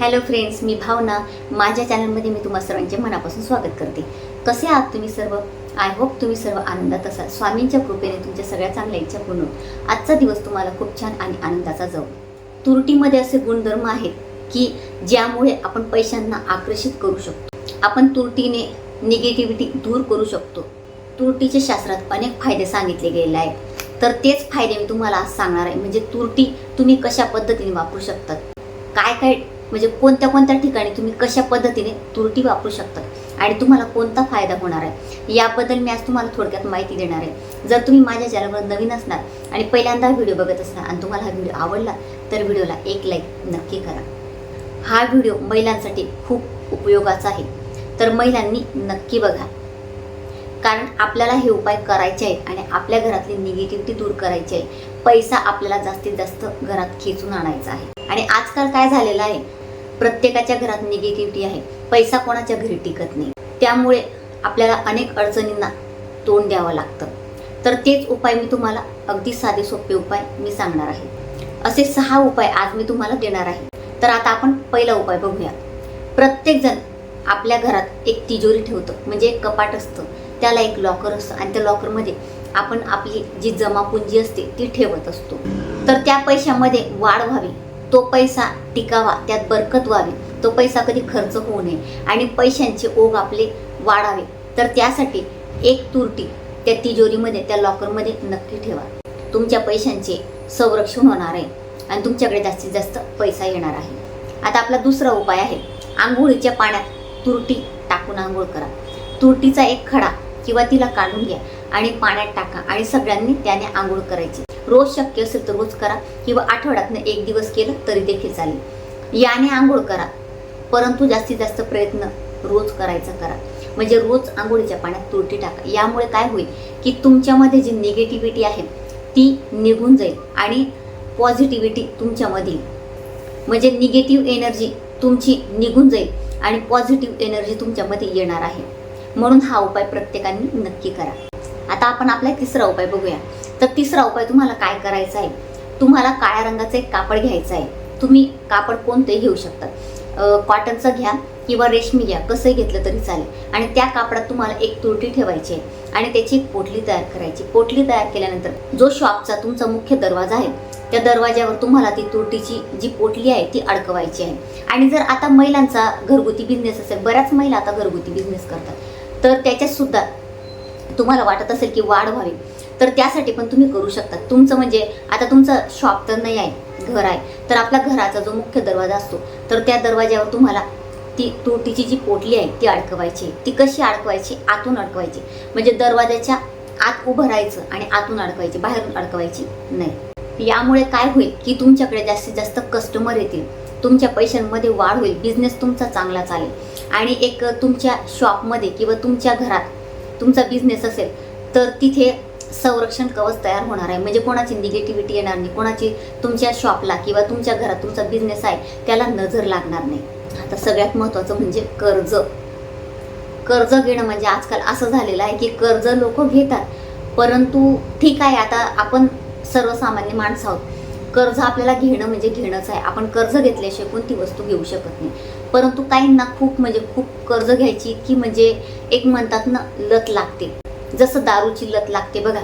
Hello friends मी भावना. माझ्या चॅनलमध्ये मी तुम्हा सर्वांचे मनापासून स्वागत करते. कसे आहात तुम्ही सर्व? आय होप तुम्ही सर्व आनंदात असाल. स्वामींच्या कृपेने तुमच्या सगळ्या चांगल्या इच्छा पूर्ण आजचा दिवस तुम्हाला खूप छान आणि आनंदाचा जाऊ. तुरटीमध्ये असे गुणधर्म आहेत की ज्यामुळे आपण पैशांना आकर्षित करू शकतो. आपण तुरटीने निगेटिव्हिटी दूर करू शकतो. तुरटीच्या शास्त्रात अनेक फायदे सांगितले गेलेले आहेत. तर तेच फायदे मी तुम्हाला आज सांगणार आहे. म्हणजे तुरटी तुम्ही कशा पद्धतीने वापरू शकतात? काय काय म्हणजे कोणत्या कोणत्या ठिकाणी तुम्ही कशा पद्धतीने तुरटी वापरू शकतात आणि तुम्हाला कोणता फायदा होणार आहे याबद्दल मी आज तुम्हाला थोडक्यात माहिती देणार आहे. जर तुम्ही माझ्या चॅनलवर नवीन असणार आणि पहिल्यांदा व्हिडिओ बघत असणार आणि तुम्हाला हा व्हिडिओ आवडला तर व्हिडिओला एक लाईक नक्की करा. हा व्हिडिओ महिलांसाठी खूप उपयोगाचा आहे तर महिलांनी नक्की बघा. कारण आपल्याला हे उपाय करायचे आहे आणि आपल्या घरातली निगेटिव्हिटी दूर करायची आहे. पैसा आपल्याला जास्तीत जास्त घरात खेचून आणायचा आहे. आणि आजकाल काय झालेलं आहे? प्रत्येकाच्या घरात निगेटिव्हिटी आहे. पैसा कोणाच्या घरी टिकत नाही. त्यामुळे आपल्याला अनेक अडचणींना तोंड द्यावं लागतं. तर तेच उपाय मी तुम्हाला अगदी साधे सोपे उपाय मी सांगणार आहे. असे सहा उपाय आज मी तुम्हाला देणार आहे. तर आता आपण पहिला उपाय बघूया. प्रत्येकजण आपल्या घरात एक तिजोरी ठेवतं म्हणजे एक कपाट असतं. त्याला एक लॉकर असतं आणि त्या लॉकरमध्ये आपण आपली जी जमापुंजी असते ती ठेवत असतो. तर त्या पैशामध्ये वाढ व्हावी. तो पैसा टिकावा त्यात बरकत व्हावी. तो पैसा कधी खर्च होऊ नये. आणि पैशांचे ओघ आपले वाढावे. तर त्यासाठी एक तुरटी त्या तिजोरीमध्ये त्या लॉकरमध्ये नक्की ठेवा. तुमच्या पैशांचे संरक्षण होणार आहे. आणि तुमच्याकडे जास्तीत जास्त पैसा येणार आहे. आता आपला दुसरा उपाय आहे. आंघोळीच्या पाण्यात तुरटी टाकून आंघोळ करा. तुरटीचा एक खडा किंवा तिला काढून घ्या. आणि पाण्यात टाका आणि सगळ्यांनी त्याने आंघोळ करायची. रोज शक्य असेल तर रोज करा किंवा आठवड्यातनं एक दिवस केलं तरी देखील चालेल. याने आंघोळ करा. परंतु जास्तीत जास्त प्रयत्न रोज करायचा करा. म्हणजे रोज आंघोळीच्या पाण्यात तुरटी टाका. यामुळे काय होईल की तुमच्यामध्ये जी निगेटिव्हिटी आहे ती निघून जाईल आणि पॉझिटिव्हिटी तुमच्यामध्ये म्हणजे निगेटिव्ह एनर्जी तुमची निघून जाईल आणि पॉझिटिव्ह एनर्जी तुमच्यामध्ये येणार आहे. म्हणून हा उपाय प्रत्येकाने नक्की करा. आता आपण आपला तिसरा उपाय बघूया. तर तिसरा उपाय तुम्हाला काय करायचा आहे? तुम्हाला काळ्या रंगाचं एक कापड घ्यायचं आहे. तुम्ही कापड कोणतंही घेऊ शकता. कॉटनचं घ्या किंवा रेशमी घ्या कसंही घेतलं तरी चालेल. आणि त्या कापडात तुम्हाला एक तुरटी ठेवायची आहे. आणि त्याची एक पोटली तयार करायची पोटली तयार केल्यानंतर जो शॉपचा तुमचा मुख्य दरवाजा आहे त्या दरवाज्यावर तुम्हाला ती तुरटीची जी पोटली आहे ती अडकवायची आहे. आणि जर आता महिलांचा घरगुती बिझनेस असेल बऱ्याच महिला आता घरगुती बिझनेस करतात. तर त्याच्यात सुद्धा तुम्हाला वाटत असेल की वाढ व्हावी तर त्यासाठी पण तुम्ही करू शकता. तुमचं म्हणजे आता तुमचं शॉप तर नाही आहे घर आहे तर आपला घराचा जो मुख्य दरवाजा असतो तर त्या दरवाज्यावर तुम्हाला ती तुटीची जी पोटली आहे ती अडकवायची. ती कशी अडकवायची? आतून अडकवायची. म्हणजे दरवाजाच्या आत उभं राहायचं आणि आतून अडकवायची बाहेरून अडकवायची नाही. यामुळे काय होईल की तुमच्याकडे जास्तीत जास्त कस्टमर येतील. तुमच्या पैशांमध्ये वाढ होईल. बिझनेस तुमचा चांगला चालेल. आणि एक तुमच्या शॉपमध्ये किंवा तुमच्या घरात तुमचा बिझनेस असेल तर तिथे संरक्षण कवच तयार होणार आहे. म्हणजे कोणाची निगेटिव्हिटी येणार नाही. कोणाची तुमच्या शॉपला किंवा तुमच्या घरात तुमचा बिझनेस आहे त्याला नजर लागणार नाही. आता सगळ्यात महत्त्वाचं म्हणजे कर्ज. कर्ज घेणं म्हणजे आजकाल असं झालेलं आहे की कर्ज लोक घेतात परंतु ठीक आहे आता आपण सर्वसामान्य माणसं आहोत. कर्ज आपल्याला घेणं म्हणजे घेणंच आहे. आपण कर्ज घेतल्याशिवाय कोणती वस्तू घेऊ शकत नाही. परंतु काहींना खूप म्हणजे खूप कर्ज घ्यायची की म्हणजे एक म्हणतात ना लत लागते. जसं दारूची लत लागते बघा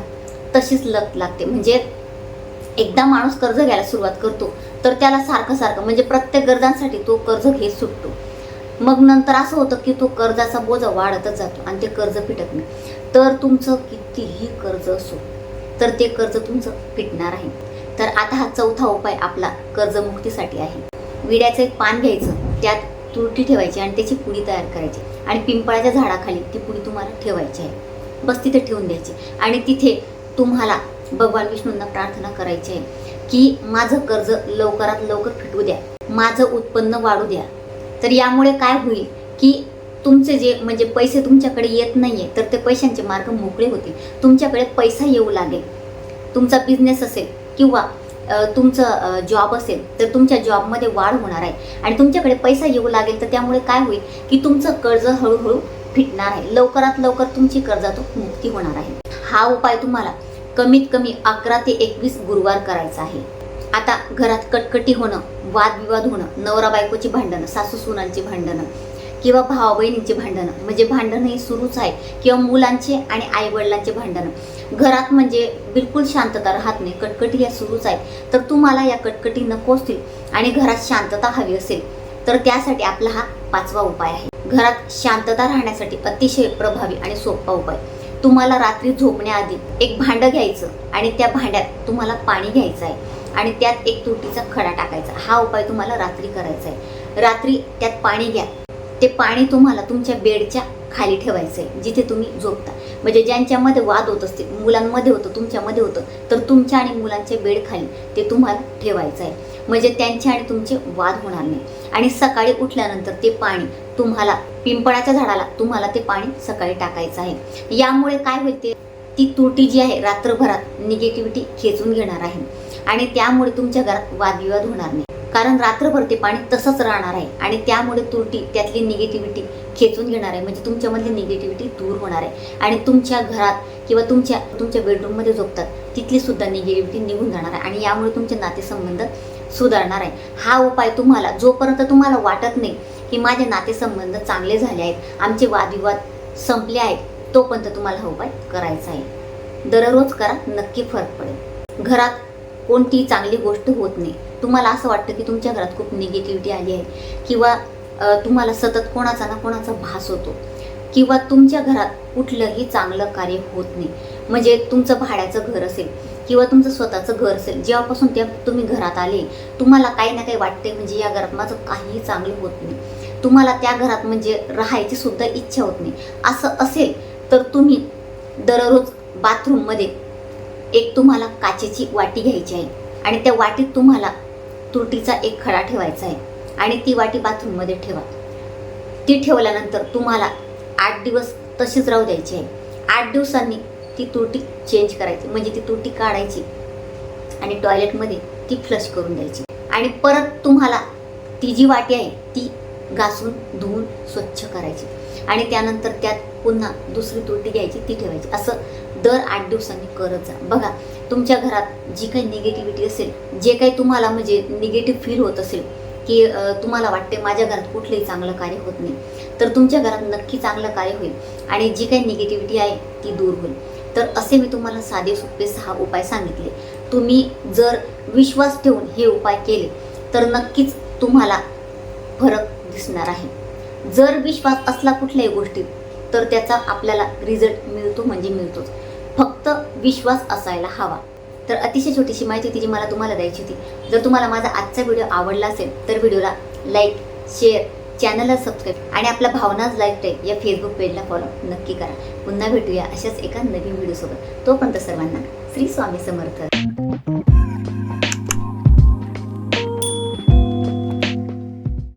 तशीच लत लागते. म्हणजे एकदा माणूस कर्ज घ्यायला सुरुवात करतो तर त्याला सारखं सारखं म्हणजे प्रत्येक गरजांसाठी तो कर्ज घेत सुटतो. मग नंतर असं होतं की तो कर्जाचा बोजा वाढतच जातो आणि ते कर्ज फिटत नाही. तर तुमचं कितीही कर्ज असो तर ते कर्ज तुमचं फिटणार आहे. तर आता हा चौथा उपाय आपला कर्जमुक्तीसाठी आहे. विड्याचं एक पान घ्यायचं त्यात तुरटी ठेवायची आणि त्याची पुडी तयार करायची. आणि पिंपळाच्या झाडाखाली ती पुडी तुम्हाला ठेवायची आहे. बस तिथे ठेवून द्यायची. आणि तिथे तुम्हाला भगवान विष्णूंना प्रार्थना करायची आहे की माझं कर्ज लवकरात लवकर फिटू द्या. माझं उत्पन्न वाढू द्या. तर यामुळे काय होईल की तुमचे जे म्हणजे पैसे तुमच्याकडे येत नाही आहे तर ते पैशांचे मार्ग मोकळे होतील. तुमच्याकडे पैसा येऊ लागेल. तुमचा बिझनेस असेल किंवा तुमचं जॉब असेल तर तुमच्या जॉबमध्ये वाढ होणार आहे. आणि तुमच्याकडे पैसा येऊ लागेल तर त्यामुळे काय होईल की तुमचं कर्ज हळूहळू फिटणार आहे. लवकरात लवकर तुमची कर्जातून मुक्ती होणार आहे. हा उपाय तुम्हाला कमीत कमी अकरा ते एकवीस गुरुवार करायचा आहे. आता घरात कटकटी होणं वादविवाद होणं नवरा बायकोची भांडणं सासू सुनांची भांडणं किंवा भाव बहिणींची भांडणं. म्हणजे भांडणं ही सुरूच आहे. किंवा मुलांचे आणि आई वडिलांचे भांडणं. घरात म्हणजे बिलकुल शांतता राहत नाही. कटकटी या सुरूच आहेत तर तुम्हाला या कटकटी नको असतील आणि घरात शांतता हवी असेल तर त्यासाठी आपला हा पाचवा उपाय आहे. घरात शांतता राहण्यासाठी अतिशय प्रभावी आणि सोपा उपाय. तुम्हाला रात्री झोपण्याआधी एक भांडं घ्यायचं आणि त्या भांड्यात तुम्हाला पाणी घ्यायचं आहे आणि त्यात एक तुटीचा खडा टाकायचा. हा उपाय तुम्हाला रात्री करायचा आहे. रात्री त्यात पाणी घ्या. ते पाणी तुम्हाला तुमच्या बेडच्या खाली ठेवायचं आहे जिथे तुम्ही झोपता. म्हणजे ज्यांच्यामध्ये वाद होत असते मुलांमध्ये होतं तुमच्यामध्ये होतं तर तुमच्या आणि मुलांच्या बेड खाली ते तुम्हाला ठेवायचं आहे म्हणजे त्यांचे आणि तुमचे वाद होणार नाही. आणि सकाळी उठल्यानंतर ते पाणी तुम्हाला पिंपळाच्या झाडाला तुम्हाला ते पाणी सकाळी टाकायचं आहे. यामुळे काय होईल ते ती तुरटी जी आहे रात्रभरात निगेटिव्हिटी खेचून घेणार आहे. आणि त्यामुळे तुमच्या घरात वादविवाद होणार नाही. कारण रात्रभर ते पाणी तसंच राहणार आहे. आणि त्यामुळे तुरटी त्यातली निगेटिव्हिटी खेचून घेणार आहे. म्हणजे तुमच्यामधली निगेटिव्हिटी दूर होणार आहे. आणि तुमच्या घरात किंवा तुमच्या तुमच्या बेडरूममध्ये झोपतात तिथली सुद्धा निगेटिव्हिटी निघून जाणार आहे. आणि यामुळे तुमचे नातेसंबंध सुधारणार आहे. हा उपाय तुम्हाला जोपर्यंत तुम्हाला वाटत नाही की माझे नातेसंबंध चांगले झाले आहेत आमचे वादविवाद संपले आहेत तोपर्यंत तुम्हाला हा उपाय करायचा आहे. दररोज करा नक्की फरक पडेल. घरात कोणतीही चांगली गोष्ट होत नाही. तुम्हाला असं वाटतं की तुमच्या घरात खूप निगेटिव्हिटी आली आहे किंवा तुम्हाला सतत कोणाचा ना कोणाचा भास होतो किंवा तुमच्या घरात कुठलंही चांगलं कार्य होत नाही. म्हणजे तुमचं भाड्याचं घर असेल किंवा तुमचं स्वतःचं घर असेल जेव्हापासून त्या तुम्ही घरात आले तुम्हाला काही ना काही वाटते म्हणजे या घरात माझं काहीही चांगलं होत नाही. तुम्हाला त्या घरात म्हणजे राहायची सुद्धा इच्छा होत नाही. असं असेल तर तुम्ही दररोज बाथरूममध्ये एक तुम्हाला काचेची वाटी घ्यायची आहे. आणि त्या वाटीत तुम्हाला तुरटीचा एक खडा ठेवायचा आहे. आणि ती वाटी बाथरूममध्ये ठेवा. ती ठेवल्यानंतर तुम्हाला आठ दिवस तशीच राहू द्यायची आहे. आठ दिवसांनी ती तुरटी चेंज करायची. म्हणजे ती तुरटी काढायची आणि टॉयलेटमध्ये ती फ्लश करून द्यायची. आणि परत तुम्हाला ती जी वाटी आहे ती घासून धुवून स्वच्छ करायची. आणि त्यानंतर त्यात पुन्हा दुसरी तुरटी घ्यायची ती ठेवायची. असं दर आठ दिवसांनी करत जा. बघा तुमच्या घरात जी काही निगेटिव्हिटी असेल जे काही तुम्हाला म्हणजे निगेटिव्ह फील होत असेल की तुम्हाला वाटते माझ्या घरात कुठलंही चांगलं कार्य होत नाही तर तुमच्या घरात नक्की चांगलं कार्य होईल आणि जी काही निगेटिव्हिटी आहे ती दूर होईल. तर असे मी तुम्हाला साधे सोपे सहा उपाय सांगितले. तुम्ही जर विश्वास ठेवून हे उपाय केले तर नक्कीच तुम्हाला फरक दिसणार आहे. जर विश्वास असला कुठल्याही गोष्टीत तर त्याचा आपल्याला रिझल्ट मिळतो म्हणजे मिळतोच. फक्त विश्वास असायला हवा. तर अतिशय छोटीशी माहिती होती जी मला तुम्हाला द्यायची होती. जर तुम्हाला माझा आजचा व्हिडिओ आवडला असेल तर व्हिडिओला लाईक शेअर चॅनलला सबस्क्राईब आणि आपल्या भावनाच लाईफ या फेसबुक पेजला फॉलो नक्की करा. पुन्हा भेटूया अशाच एका नवीन व्हिडिओसोबत तोपर्यंत सर्वांना श्री स्वामी समर्थ.